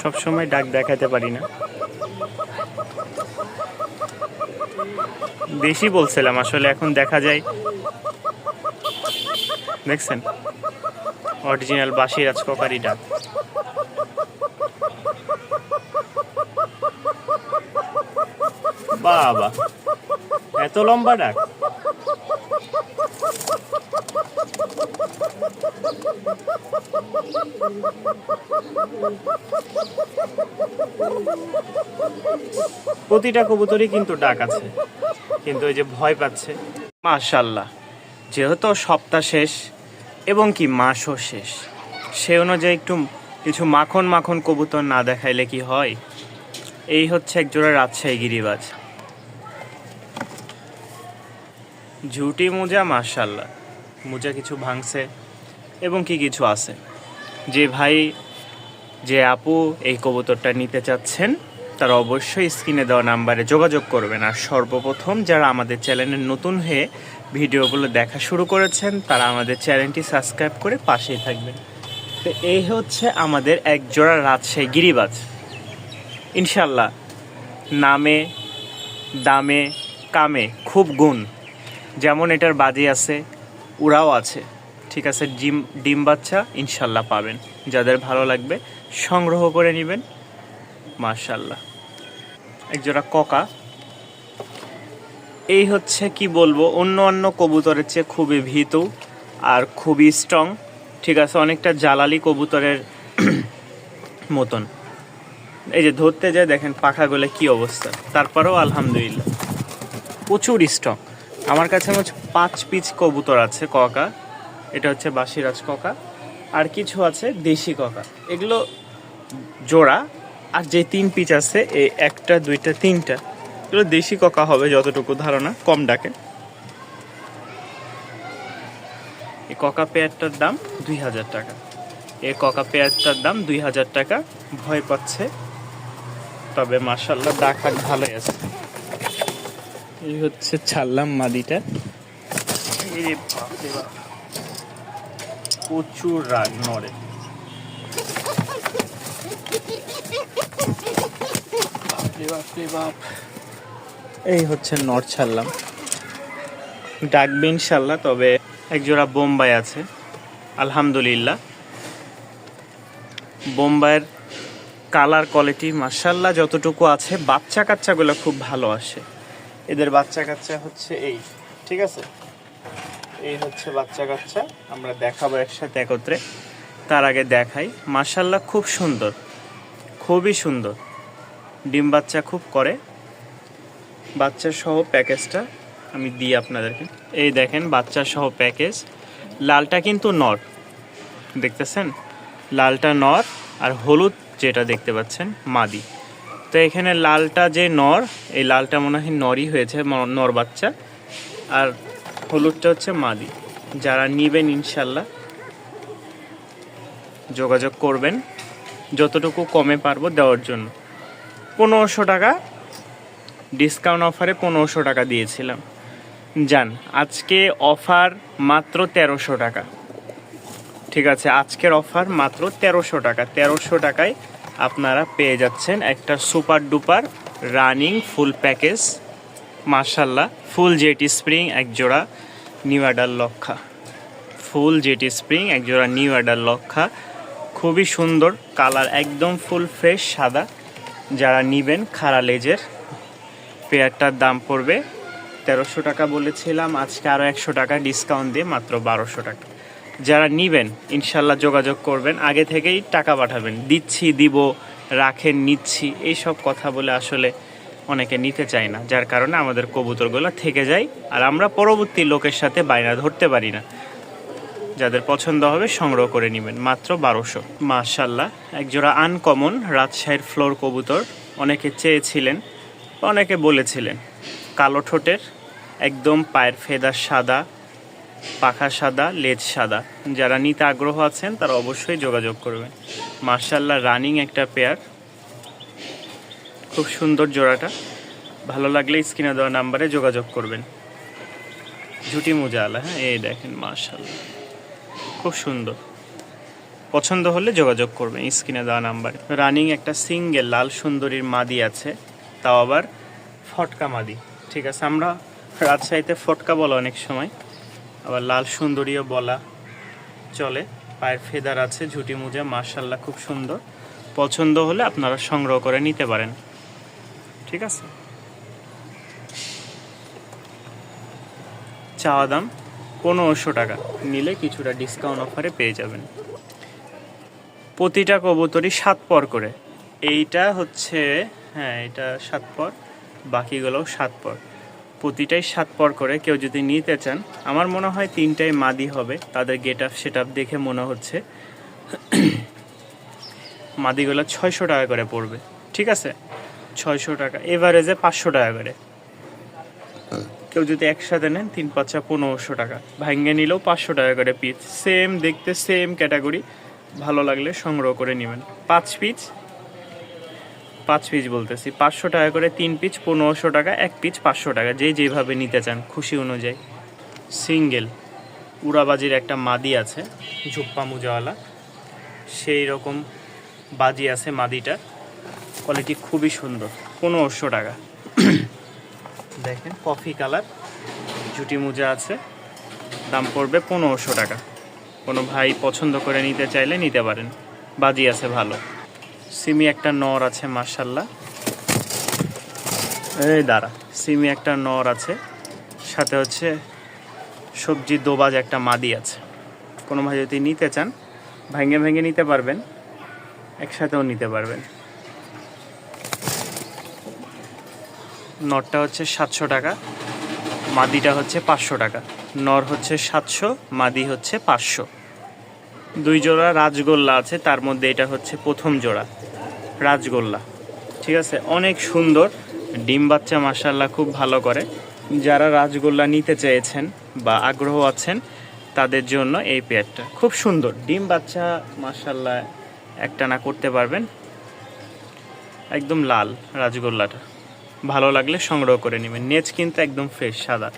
সব সময় ডাক দেখাতে পারি না। বেশি বলছিলাম, আসলে এখন দেখা যায়। দেখছেন? অরিজিনাল বাসি রাজককারি ডাক। বাবা এত লম্বা ডাক। প্রতিটা কবুতরই কিন্তু ডাক আছে, কিন্তু ওই যে ভয় পাচ্ছে। মাশাল্লাহ যেহেতু সপ্তাহ শেষ এবং কি মাসও শেষ, সে অনুযায়ী একটু কিছু মাখন মাখন কবুতর না দেখাইলে কি হয়? এই হচ্ছে একজোড়া রাজশাহী গিরিবাজ। ঝুটি মোজা মাশাল্লাহ মোজা কিছু ভাঙছে এবং কি কিছু আছে। যে ভাই, যে আপু এই কবুতরটা নিতে চাচ্ছেন, তারা অবশ্যই স্ক্রিনে দেওয়া নাম্বারে যোগাযোগ করবেন। আর সর্বপ্রথম যারা আমাদের চ্যানেলে নতুন হয়ে ভিডিওগুলো দেখা শুরু করেছেন, তারা আমাদের চ্যানেলটি সাবস্ক্রাইব করে পাশেই থাকবেন। তো এই হচ্ছে আমাদের এক জোড়া রাজশাহী গিরিবাজ। ইনশাল্লাহ নামে, দামে, কামে খুব গুণ। যেমন এটার বাজি আছে, উড়াও আছে। ঠিক আছে, ডিম ডিম বাচ্চা ইনশাল্লাহ পাবেন। যাদের ভালো লাগবে, সংগ্রহ করে নেবেন। মার্শাল্লাহ একজোড়া ককা। এই হচ্ছে কি বলব, অন্য অন্য কবুতরের চেয়ে খুবই ভীত আর খুবই স্ট্রং ঠিক আছে, অনেকটা জালালি কবুতরের মতন। এই যে ধরতে যায়, দেখেন পাখাগুলো কি অবস্থা। তারপরেও আলহামদুলিল্লাহ। প্রচুর স্ট্রং আমার কাছে হচ্ছে পাঁচ পিচ কবুতর আছে, ককা। এটা হচ্ছে বাসিরাজ ককা। আর কিছু আছে দেশি ককা। এগুলো জোড়া, আর যে তিন পিচ আছে এই একটা, দুইটা, তিনটা। এগুলো দেশি ককা হবে যতটুকু ধারণা, কম ডাকে। এই ককা পেয়ারটার দাম দুই হাজার টাকা। এই ককা পেয়ারটার দাম দুই হাজার টাকা। ভয় পাচ্ছে। তবে মার্শাল্লাহ ডাক হাক ভালোই আছে। এই হচ্ছে ছাড়লাম মাদিটা। প্রচুর রাগ নড়ে। বাপরে বাপরে বাপ। এই হচ্ছে নর ছাড়লাম। ডাকবে ইনশাল্লাহ তবে একজোড়া বোম্বাই আছে। আলহামদুলিল্লাহ। বোম্বাইয়ের কালার কোয়ালিটি মার্শাল্লাহ যতটুকু আছে বাচ্চা কাচ্চাগুলো খুব ভালো আসে। এদের বাচ্চা কাচ্চা হচ্ছে এই, ঠিক আছে? এই হচ্ছে বাচ্চা কাচ্চা, আমরা দেখাবো একসাথে একত্রে। তার আগে দেখাই মার্শাল্লাহ খুব সুন্দর, খুবই সুন্দর। ডিম বাচ্চা খুব করে। বাচ্চা সহ প্যাকেজটা আমি দিই আপনাদেরকে। এই দেখেন, বাচ্চা সহ প্যাকেজ। লালটা কিন্তু নর, দেখতেছেন? লালটা নর আর হলুদ যেটা দেখতে পাচ্ছেন, মাদি। তো এখানে লালটা যে নর, এই লালটা মনে হয় নরই হয়েছে নর বাচ্চা। আর হলুদটা হচ্ছে মাদি। যারা নিবেন ইনশাল্লাহ, যোগাযোগ করবেন। যতটুকু কমে পারব দেওয়ার জন্য। পনেরোশো টাকা ডিসকাউন্ট অফারে পনেরোশো টাকা দিয়েছিলাম। যান, আজকে অফার মাত্র তেরোশো টাকা। ঠিক আছে, আজকের অফার মাত্র তেরোশো টাকা। তেরোশো টাকায় আপনারা পেয়ে যাচ্ছেন একটা super duper running full package. মার্শাল্লাহ ফুল জেটি স্প্রিং, এক জোড়া নিউ অ্যাডার লক্ষা। ফুল জেটি স্প্রিং, এক জোড়া নিউ অ্যাডার লক্ষা। খুবই সুন্দর কালার, একদম ফুল ফ্রেশ সাদা। যারা নিবেন খাড়া লেজের পেয়ারটার দাম পড়বে তেরোশো টাকা বলেছিলাম, আজকে আরও একশো টাকা ডিসকাউন্ট দিয়ে মাত্র বারোশো টাকা। যারা নিবেন, ইনশাল্লাহ যোগাযোগ করবেন। আগে থেকেই টাকা পাঠাবেন। দিচ্ছি, দিব, রাখেন, নিচ্ছি, এইসব কথা বলে আসলে অনেকে নিতে চায় না। যার কারণে আমাদের কবুতরগুলো থেকে যায় আর আমরা পরবর্তী লোকের সাথে বায়না ধরতে পারি না। যাদের পছন্দ হবে সংগ্রহ করে নেবেন। মাত্র বারোশো। মার্শাল্লাহ একজোড়া আনকমন রাজশাহীর ফ্লোর কবুতর অনেকে চেয়েছিলেন অনেকে বলেছিলেন। কালো ঠোঁটের, একদম পায়ের ফেদার সাদা পাখা সাদা, লেজ সাদা। যারা নিতে আগ্রহ আছেন, তারা অবশ্যই যোগাযোগ করবেন। মার্শাল্লাহ, রানিং একটা পেয়ার। খুব সুন্দর জোড়াটা। ভালো লাগলে স্ক্রিনে দেওয়া নাম্বারে যোগাযোগ করবেন। ঝুটি মোজাওয়ালা হ্যাঁ? এই দেখেন, মার্শাল্লাহ। খুব সুন্দর। পছন্দ হলে যোগাযোগ করবেন স্ক্রিনে দেওয়া নাম্বারে। রানিং একটা সিঙ্গেল, লাল সুন্দরীর মাদি আছে। তাও আবার ফটকা মাদি। ঠিক আছে, আমরা রাজশাহীতে ফটকা বলা অনেক সময়। আবার লাল সুন্দরীও বলা চলে। পায়ের ফেদার আছে, ঝুটি মোজা মার্শাল্লাহ খুব সুন্দর। পছন্দ হলে আপনারা সংগ্রহ করে নিতে পারেন। ঠিক আছে? চাওয়া দাম পনেরোশো টাকা। নিলে কিছুটা ডিসকাউন্ট অফারে পেয়ে যাবেন। প্রতিটা কবুতরই সাত পর করে। এইটা হচ্ছে হ্যাঁ এটা সাত পর। বাকিগুলোও সাত পর। প্রতিটাই সাত পর করে কেউ যদি নিতে চান, আমার মনে হয় তিনটাই মাদি হবে, তাদের গেট আপ সেট আপ দেখে মনে হচ্ছে। মাদিগুলো ছয়শো টাকা করে পড়বে, ঠিক আছে? ছয়শো টাকা এভারেজে পাঁচশো টাকা করে। কেউ যদি একসাথে নেন, তিন পাঁচা পনেরোশো টাকা। ভাঙ্গে নিলেও পাঁচশো টাকা করে পিস সেম দেখতে সেম ক্যাটাগরি ভালো লাগলে সংগ্রহ করে নেবেন। পাঁচ পিস পাঁচ পিস বলতেছি। পাঁচশো টাকা করে তিন পিস পনেরোশো টাকা, এক পিস পাঁচশো টাকা। যে যেভাবে নিতে চান, খুশি অনুযায়ী। সিঙ্গেল উড়াবাজির একটা মাদি আছে, ঝুপ্পা মুজাওয়ালা। সেই রকম বাজি আছে মাদিটার কোয়ালিটি খুবই সুন্দর, পনেরোশো টাকা। দেখেন কফি কালার জুটি মোজা আছে। দাম পড়বে পনেরোশো টাকা। কোনো ভাই পছন্দ করে নিতে চাইলে নিতে পারেন। বাজি আছে ভালো। সিমি একটা নর আছে মার্শাল্লাহ এই দাঁড়া, সিমি একটা নর আছে, সাথে হচ্ছে সবজি দোবাজ একটা মাদি আছে। কোনো ভাই যদি নিতে চান, ভেঙে ভেঙে নিতে পারবেন, একসাথেও নিতে পারবেন। নরটা হচ্ছে সাতশো টাকা, মাদিটা হচ্ছে পাঁচশো টাকা। নর হচ্ছে সাতশো, মাদি হচ্ছে পাঁচশো। দুই জোড়া রাজগোল্লা আছে, তার মধ্যে এটা হচ্ছে প্রথম জোড়া, রাজগোল্লা। ঠিক আছে? অনেক সুন্দর, ডিম বাচ্চা মাসাল্লাহ খুব ভালো করে। যারা রাজগোল্লা নিতে চেয়েছেন বা আগ্রহ আছেন, তাদের জন্য এই পেয়ারটা। খুব সুন্দর, ডিম বাচ্চা মাসাল্লাহ একটা না করতে পারবেন। একদম লাল রাজগোল্লাটা। ভালো লাগলে সংগ্রহ করে নেবেন। নেচ কিন্তু একদম ফ্রেশ সাদা।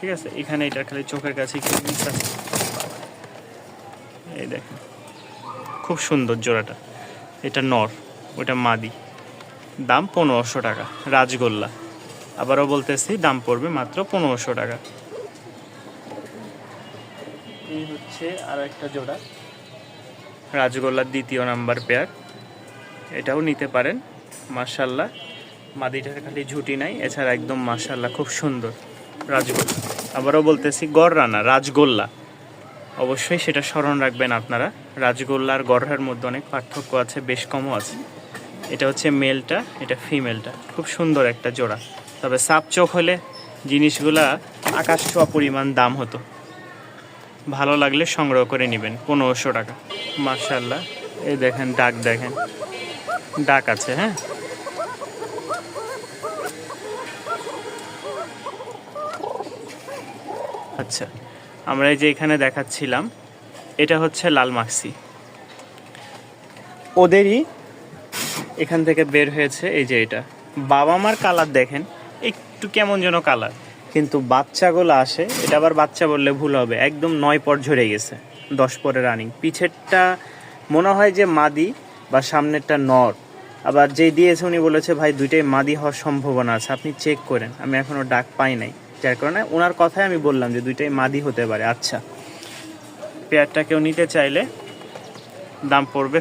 ঠিক আছে? এখানে এটা খালি চোখের কাছে এই দেখেন। খুব সুন্দর জোড়াটা। এটা নর, ওটা মাদি। দাম পনেরোশো টাকা, রাজগোল্লা। আবারও বলতেছি, দাম পড়বে মাত্র পনেরোশো টাকা। এই হচ্ছে আর একটা জোড়া। রাজগোল্লার দ্বিতীয় নাম্বার পেয়ার। এটাও নিতে পারেন মার্শাল্লাহ মাদিটার খালি ঝুটি নাই, এছাড়া একদম মার্শাল্লাহ খুব সুন্দর। রাজগোল্লা। আবারও বলতেছি, গড় রানা, রাজগোল্লা। অবশ্যই সেটা স্মরণ রাখবেন আপনারা। রাজগোল্লা আর গড়ের মধ্যে অনেক পার্থক্য আছে, বেশ কমও আছে। এটা হচ্ছে মেলটা, এটা ফিমেলটা। খুব সুন্দর একটা জোড়া। তবে সাপ চোখ হলে জিনিসগুলা আকাশ ছোঁয়া পরিমাণ দাম হতো। ভালো লাগলে সংগ্রহ করে নেবেন, পনেরোশো টাকা। মার্শাল্লাহ এই দেখেন ডাক দেখেন। ডাক আছে হ্যাঁ? আচ্ছা। আমরা এই যে এখানে দেখাচ্ছিলাম, এটা হচ্ছে লাল মাক্সি। ওদেরই এখান থেকে বের হয়েছে এই যে এটা। বাবা মার কালার দেখেন, একটু কেমন যেন কালার। কিন্তু বাচ্চাগুলো আসে, এটা আবার বাচ্চা বললে ভুল হবে, একদম নয় পর ঝরে গেছে, দশ পরে রানিং পিছেরটা মনে হয় যে মাদি বা সামনেরটা নর। আবার যেই দিয়েছে উনি বলেছে, ভাই, দুইটাই মাদি হওয়ার সম্ভাবনা আছে, আপনি চেক করেন। আমি এখনও ডাক পাই নাই। যার কারণে ওনার কথাই আমি বললাম যে দুইটাই মাদি হতে পারে। আচ্ছা। পেয়ারটা কেউ নিতে চাইলে দাম পড়বে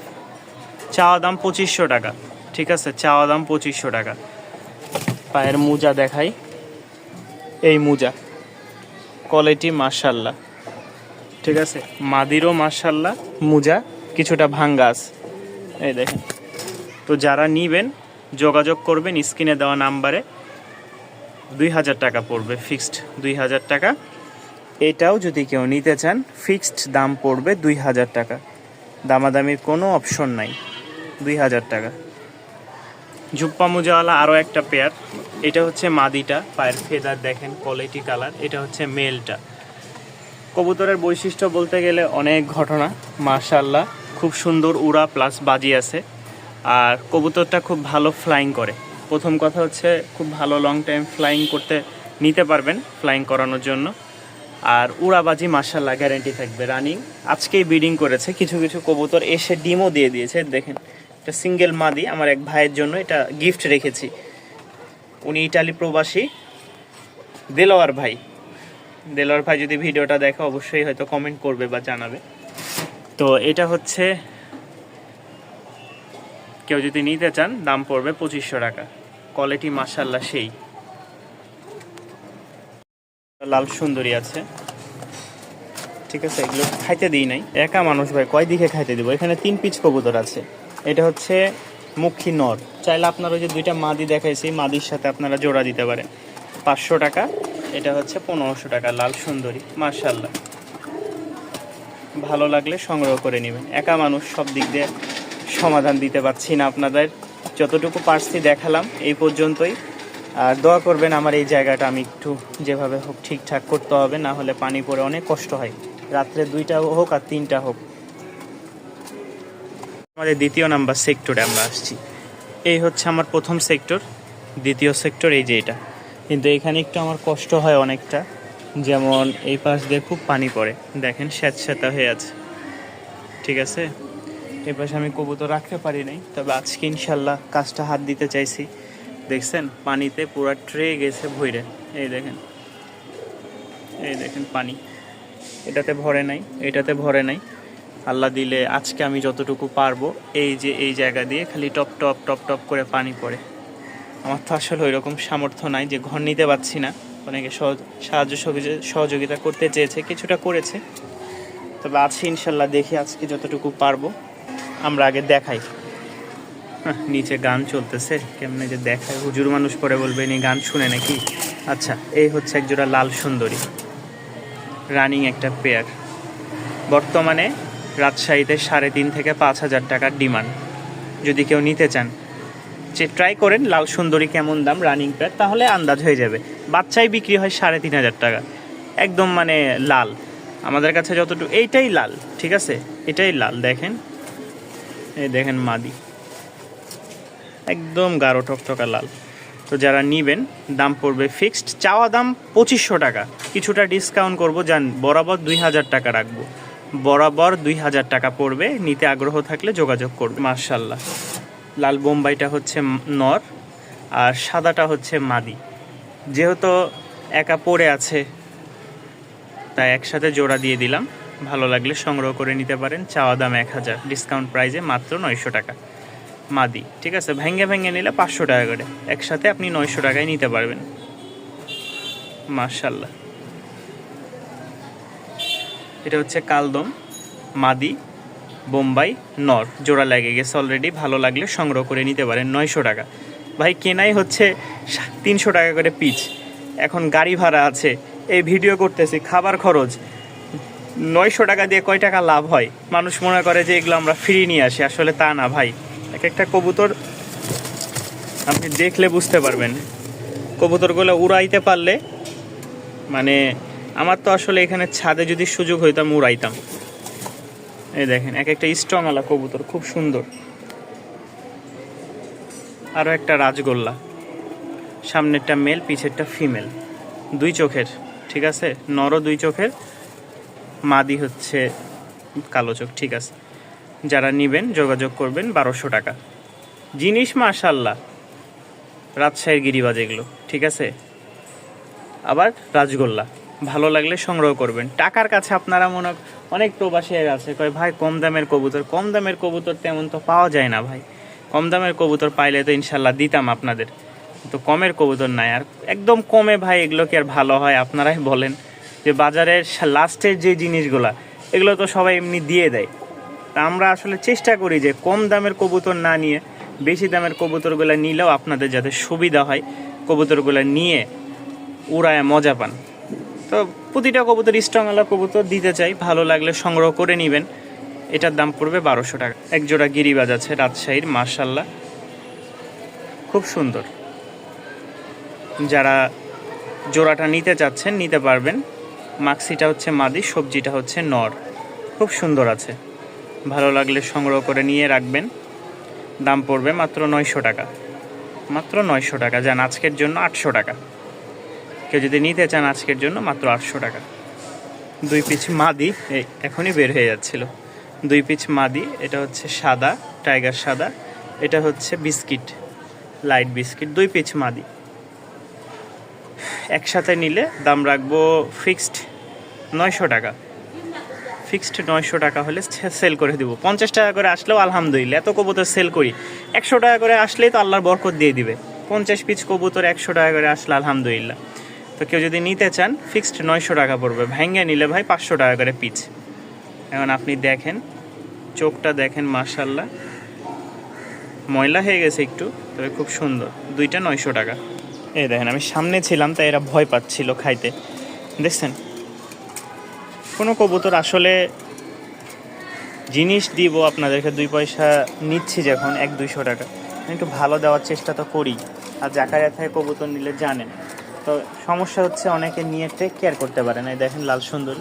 চাওয়া দাম পঁচিশশো টাকা। ঠিক আছে? চাওয়া দাম পঁচিশশো টাকা। পায়ের মোজা দেখাই। এই মোজা। কোয়ালিটি মার্শাল্লাহ ঠিক আছে? মাদিরও মার্শাল্লাহ মোজা কিছুটা ভাঙ্গাস এই দেখেন। তো যারা নিবেন, যোগাযোগ করবেন স্ক্রিনে দেওয়া নাম্বারে। দুই হাজার টাকা পড়বে ফিক্সড দুই হাজার টাকা। এটাও যদি কেউ নিতে চান ফিক্সড দাম পড়বে দুই হাজার টাকা। দামাদামির কোনো অপশন নাই, দুই হাজার টাকা। ঝুপ্পা মোজাওয়ালা আরও একটা পেয়ার এটা হচ্ছে মাদিটা, পায়ের ফেদার দেখেন কোয়ালিটি কালার এটা হচ্ছে মেলটা। কবুতরের বৈশিষ্ট্য বলতে গেলে অনেক ঘটনা মার্শাল্লাহ খুব সুন্দর উড়া প্লাস বাজি আছে। আর কবুতরটা খুব ভালো ফ্লাইং করে। প্রথম কথা হচ্ছে খুব ভালো লং টাইম ফ্লাইং করতে নিতে পারবেন ফ্লাইং করানোর জন্য। আর উড়াবাজি মার্শাল্লাহ গ্যারেন্টি থাকবে রানিং আজকেই ব্রিডিং করেছে, কিছু কিছু কবুতর এসে ডিমও দিয়ে দিয়েছে। দেখেন, এটা সিঙ্গেল মাদি, আমার এক ভাইয়ের জন্য এটা গিফট রেখেছি। উনি ইটালি প্রবাসী, দেলোয়ার ভাই। দেলোয়ার ভাই যদি ভিডিওটা দেখে অবশ্যই হয়তো কমেন্ট করবে বা জানাবে। তো এটা হচ্ছে কেউ যদি নিতে চান, দাম পড়বে পঁচিশশো টাকা। কোয়ালিটি মাসাল্লাহ সেই। লাল সুন্দরী আছে। ঠিক আছে, এগুলো খাইতে দিই নাই। একা মানুষ ভাই, কয় দিকে খাইতে দিব? এখানে তিন পিচ কবুতর আছে। এটা হচ্ছে মুখী নর। চাইলে আপনার ওই যে দুইটা মাদি দেখাইছি মাদির সাথে আপনারা জোড়া দিতে পারেন। পাঁচশো টাকা, এটা হচ্ছে পনেরোশো টাকা, লাল সুন্দরী মার্শাল্লাহ ভালো লাগলে সংগ্রহ করে নেবেন। একা মানুষ সব দিক দিয়ে সমাধান দিতে পারছি না আপনাদের। যতটুকু পারছি দেখালাম, এই পর্যন্তই। আর দোয়া করবেন আমার এই জায়গাটা আমি একটু যেভাবে হোক ঠিকঠাক করতে হবে, না হলে পানি পড়ে অনেক কষ্ট হয়। রাত্রে দুইটা হোক আর তিনটা হোক। আমাদের দ্বিতীয় নাম্বার সেক্টরে আমরা আসছি। এই হচ্ছে আমার প্রথম সেক্টর, দ্বিতীয় সেক্টর এই যে এটা। কিন্তু এখানে একটু আমার কষ্ট হয় অনেকটা। যেমন এই পাশ দিয়ে খুব পানি পড়ে। দেখেন স্যাঁতস্যাঁতা হয়ে আছে। ঠিক আছে? এই পাশে আমি কবুতর রাখতে পারি নাই, তবে আজকে ইনশাল্লাহ কাজটা হাত দিতে চাইছি। দেখছেন, পানিতে পুরো ট্রে গেছে ভইরে এই দেখেন এই দেখেন পানি। এটাতে ভরে নাই, এটাতে ভরে নাই। আল্লাহ দিলে আজকে আমি যতটুকু পারব, এই যে এই জায়গা দিয়ে খালি টপ টপ টপ টপ করে পানি পড়ে। আমার তো আসলে ওই রকম সামর্থ্য নাই যে ঘর নিতে পারছি না। অনেকে সাহায্য সহযোগি- সহযোগিতা করতে চেয়েছে, কিছুটা করেছে। তবে আছি ইনশাল্লাহ, দেখি আজকে যতটুকু পারব। আমরা আগে দেখাই। নিচে গান চলতেছে, কেমনে যে দেখায়। হুজুর মানুষ পরে বলবে নি গান শুনে নাকি? আচ্ছা এই হচ্ছে একজোড়া লাল সুন্দরী। রানিং একটা পেয়ার। বর্তমানে রাজশাহীতে সাড়ে তিন থেকে পাঁচ হাজার টাকার ডিমান্ড। যদি কেউ নিতে চান, যে ট্রাই করেন লাল সুন্দরী কেমন দাম, রানিং পেয়ার, তাহলে আন্দাজ হয়ে যাবে। বাচ্চাই বিক্রি হয় সাড়ে তিন হাজার টাকা। একদম মানে লাল। আমাদের কাছে যতটুকু, এইটাই লাল, ঠিক আছে? এটাই লাল, দেখেন। এই দেখেন মাদি। একদম গাঢ় ঠকঠকা লাল। তো যারা নিবেন, দাম পড়বে ফিক্সড চাওয়া দাম পঁচিশশো টাকা। কিছুটা ডিসকাউন্ট করব যান বরাবর দুই হাজার টাকা রাখব। বরাবর দুই হাজার টাকা পড়বে, নিতে আগ্রহ থাকলে যোগাযোগ করবে। মার্শাল্লাহ লাল বোম্বাইটা হচ্ছে নর, আর সাদাটা হচ্ছে মাদি। যেহেতু একা পড়ে আছে, তাই একসাথে জোড়া দিয়ে দিলাম। ভালো লাগলে সংগ্রহ করে নিতে পারেন। চাওয়া দাম এক হাজার। ডিসকাউন্ট প্রাইজে মাত্র নয়শো টাকা। মাদি, ঠিক আছে? ভেঙে ভেঙে নিলে পাঁচশো টাকা করে। একসাথে আপনি নয়শো টাকায় নিতে পারবেন। মার্শাল্লাহ এটা হচ্ছে কালদম, মাদি, বোম্বাই, নর। জোড়া লেগে গেছে অলরেডি ভালো লাগলে সংগ্রহ করে নিতে পারেন নয়শো টাকা। ভাই, কেনাই হচ্ছে তিনশো টাকা করে পিচ এখন গাড়ি ভাড়া আছে। এই ভিডিও করতেছি, খাবার খরচ। নয়শো টাকা দিয়ে কয় টাকা লাভ হয়? মানুষ মনে করে যে এগুলো আমরা ফ্রি নিয়ে আসি, আসলে তা না ভাই। এক একটা কবুতর আপনি দেখলে বুঝতে পারবেন। কবুতরগুলো উড়াইতে পারলে মানে আমার তো আসলে এখানে ছাদে যদি সুযোগ হইতো আমি উড়াইতাম। এই দেখেন, এক একটা স্ট্রং আলা কবুতর, খুব সুন্দর। আরও একটা রাজগোল্লা। সামনেরটা মেল পিছেরটা ফিমেল দুই চোখের, ঠিক আছে? নরও দুই চোখের মাদি হচ্ছে কালো চোখ, ঠিক আছে। যারা নেবেন, যোগাযোগ করবেন বারোশো টাকা। জিনিস মাশাল্লাহ, রাজশাহীর গিরিবাজ এগুলো, ঠিক আছে? আবার রাজগোল্লা, ভালো লাগলে সংগ্রহ করবেন। টাকার কাছে আপনারা মনে অনেক প্রবাসী আছে, কয়, ভাই, কম দামের কবুতর, কম দামের কবুতর তেমন তো পাওয়া যায় না ভাই। কম দামের কবুতর পাইলে তো ইনশাল্লাহ দিতাম আপনাদের। তো কমের কবুতর নাই আর একদম কমে ভাই, এগুলো কি আর ভালো হয়? আপনারাই বলেন। যে বাজারের লাস্টের যে জিনিসগুলা, এগুলো তো সবাই এমনি দিয়ে দেয়। তা আমরা আসলে চেষ্টা করি যে কম দামের কবুতর না নিয়ে, বেশি দামের কবুতরগুলো নিলেও আপনাদের যাতে সুবিধা হয়, কবুতরগুলো নিয়ে উড়ায় মজা পান। তো প্রতিটা কবুতর স্ট্রং আলা কবুতর দিতে চাই, ভালো লাগলে সংগ্রহ করে নেবেন। এটার দাম পড়বে বারোশো টাকা। এক জোড়া গিরিবাজ আছে রাজশাহীর মার্শাল্লাহ খুব সুন্দর। যারা জোড়াটা নিতে চাচ্ছেন, নিতে পারবেন। মাক্সিটা হচ্ছে মাদি, সবজিটা হচ্ছে নর। খুব সুন্দর আছে। ভালো লাগলে সংগ্রহ করে নিয়ে রাখবেন। দাম পড়বে মাত্র নয়শো টাকা। মাত্র নয়শো টাকা। যান আজকের জন্য আটশো টাকা। কেউ যদি নিতে চান আজকের জন্য মাত্র আটশো টাকা। দুই পিচ মাদি, এই এখনই বের হয়ে যাচ্ছিল। দুই পিচ মাদি, এটা হচ্ছে সাদা, টাইগার সাদা। এটা হচ্ছে বিস্কিট, লাইট বিস্কিট, দুই পিচ মাদি। একসাথে নিলে দাম রাখব ফিক্সড নয়শো টাকা। ফিক্সড নয়শো টাকা হলে সেল করে দিব। পঞ্চাশ টাকা করে আসলেও আলহামদুলিল্লাহ, এত কবুতর সেল করি। একশো টাকা করে আসলেই তো আল্লাহর বরকত দিয়ে দিবে। পঞ্চাশ পিস কবুতর একশো টাকা করে আসলে আলহামদুলিল্লাহ। তো কেউ যদি নিতে চান ফিক্সড নয়শো টাকা পড়বে। ভেঙে নিলে ভাই পাঁচশো টাকা করে পিচ এখন আপনি দেখেন, চোখটা দেখেন মার্শাল্লাহ ময়লা হয়ে গেছে একটু, তবে খুব সুন্দর। দুইটা নয়শো টাকা। এই দেখেন, আমি সামনে ছিলাম, তাই এরা ভয় পাচ্ছিল খাইতে। দেখছেন? কোনো কবুতর আসলে জিনিস দিব আপনাদেরকে, দুই পয়সা নিচ্ছি যখন, এক দুইশো টাকা। একটু ভালো দেওয়ার চেষ্টা তো করি, আর জাকারিয়া থেকে কবুতর নিলে জানেন। তো সমস্যা হচ্ছে অনেকে নিয়ে টেক কেয়ার করতে পারে না। এই দেখেন, লাল সুন্দর।